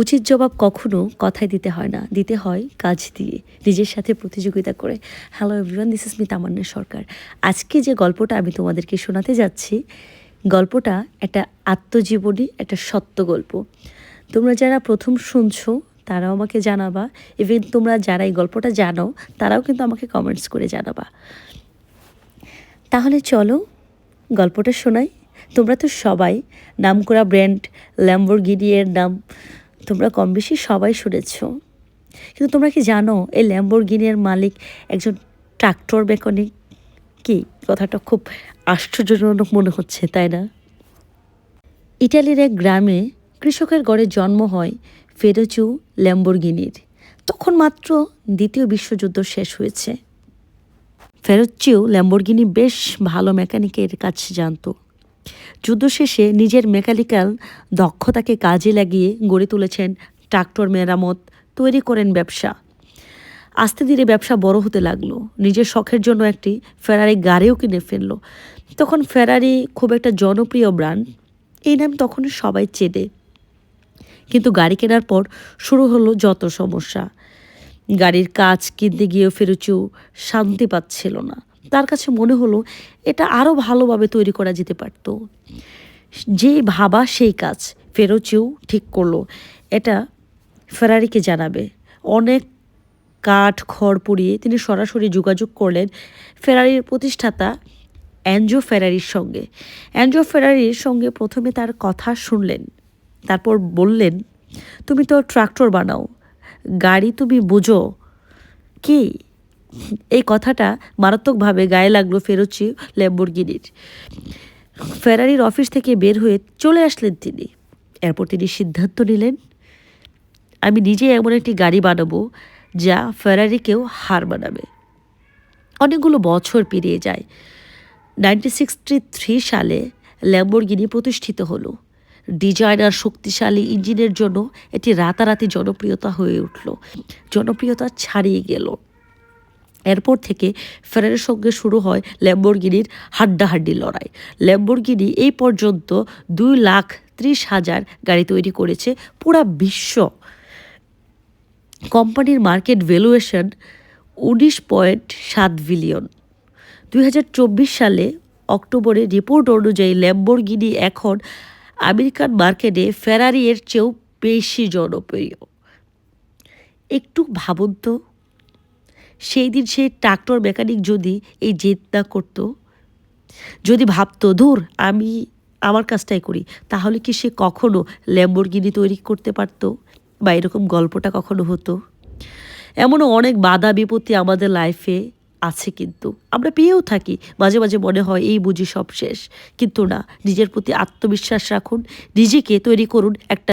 উচিত জবাব কখনো কথায় দিতে হয় না। দিতে হয় কাজ দিয়ে, নিজের সাথে প্রতিযোগিতা করে। Hello everyone this is me Tamanna Sarkar. আজকে যে গল্পটা আমি তোমাদেরকে শোনাতে যাচ্ছি, গল্পটা একটা আত্মজীবনী, একটা সত্য গল্প। তোমরা যারা প্রথম শুনছো, তারাও আমাকে জানাবা। ইভেন তোমরা যারা এই গল্পটা জানো, তারাও কিন্তু আমাকে কমেন্টস করে জানাবা। তাহলে চলো গল্পটা শোনাই। তোমরা তো সবাই, নামকরা ব্র্যান্ড ল্যাম্বরগিনি এর নাম তোমরা কম বেশি সবাই শুনেছ। কিন্তু তোমরা কি জানো, এই ল্যাম্বরগিনির মালিক একজন ট্রাক্টর মেকানিক? কি? কথাটা খুব আশ্চর্যজনক মনে হচ্ছে, তাই না? ইটালির এক গ্রামে কৃষকের গড়ে জন্ম হয় ফেরোচু ল্যাম্বরগিনির। তখন মাত্র দ্বিতীয় বিশ্বযুদ্ধ শেষ হয়েছে। ফেরোচ্চিও ল্যাম্বরগিনি বেশ ভালো মেকানিকের কাছে জানতো। যুদ্ধ শেষে নিজের মেকানিক্যাল দক্ষতাকে কাজে লাগিয়ে গড়ে তুলেছেন ট্রাক্টর মেরামত, তৈরি করেন ব্যবসা। আস্তে ধীরে ব্যবসা বড় হতে লাগল। নিজের শখের জন্য একটি ফেরারি গাড়িও কিনে ফেলল। তখন ফেরারি খুব একটা জনপ্রিয় ব্র্যান্ড এই নাম তখন সবাই চেনে। কিন্তু গাড়ি কেনার পর শুরু হলো যত সমস্যা। গাড়ির কাজ কিনতে গিয়েও ফেরুচু শান্তি পাচ্ছিল না। তার কাছে মনে হলো এটা আরও ভালোভাবে তৈরি করা যেতে পারত। যে ভাবা সেই কাজ ফেরোচিও ঠিক করল। এটা ফেরারিকে জানাবে। অনেক কাঠ খড় পুড়িয়ে তিনি সরাসরি যোগাযোগ করলেন ফেরারির প্রতিষ্ঠাতা অ্যাঞ্জো ফেরারির সঙ্গে। অ্যাঞ্জো ফেরারির সঙ্গে প্রথমে তার কথা শুনলেন। তারপর বললেন, তুমি তো ট্রাক্টর বানাও। গাড়ি তুমি বুঝো। কি? এই কথাটা মারাত্মকভাবে গায়ে লাগল ফেরোচি ল্যাম্বরগিনির। ফেরারির অফিস থেকে বের হয়ে চলে আসলেন তিনি। এরপর তিনি সিদ্ধান্ত নিলেন, আমি নিজে এমন একটি গাড়ি বানাবো যা ফেরারিকেও হার বানাবে অনেকগুলো বছর পেরিয়ে যায়। নাইনটিন সিক্সটি থ্রি সালে ল্যাম্বরগিনি প্রতিষ্ঠিত হলো। ডিজাইনার শক্তিশালী ইঞ্জিনের জন্য এটি রাতারাতি জনপ্রিয়তা হয়ে উঠল। জনপ্রিয়তা ছাড়িয়ে গেল। এরপর থেকে ফেরারের সঙ্গে শুরু হয় ল্যাম্বরগিনির হাড্ডাহাড্ডি লড়াই। ল্যাম্বরগিনি এই পর্যন্ত দুই লাখ ত্রিশ হাজার গাড়ি তৈরি করেছে পুরা বিশ্ব। কোম্পানির মার্কেট ভ্যালুয়েশন উনিশ পয়েন্ট সাত বিলিয়ন। দুই হাজার চব্বিশ সালে অক্টোবরে রিপোর্ট অনুযায়ী ল্যাম্বরগিনি এখন আমেরিকান মার্কেটে ফেরারি এর চেয়েও বেশি জনপ্রিয়। একটু ভাবুন সেই দিন সে ট্রাক্টর মেকানিক যদি এই জেদ না করতো, যদি ভাবতো, ধুর, আমি আমার কাজটাই করি তাহলে কি সে কখনো ল্যাম্বরগিনি তৈরি করতে পারতো? বা এরকম গল্পটা কখনো হতো? এমনও অনেক বাধা বিপত্তি আমাদের লাইফে আছে কিন্তু। আমরা পেয়েও থাকি, মাঝে মাঝে মনে হয় এই বুঝি সব শেষ। কিন্তু না, নিজের প্রতি আত্মবিশ্বাস রাখুন, নিজেকে তৈরি করুন একটা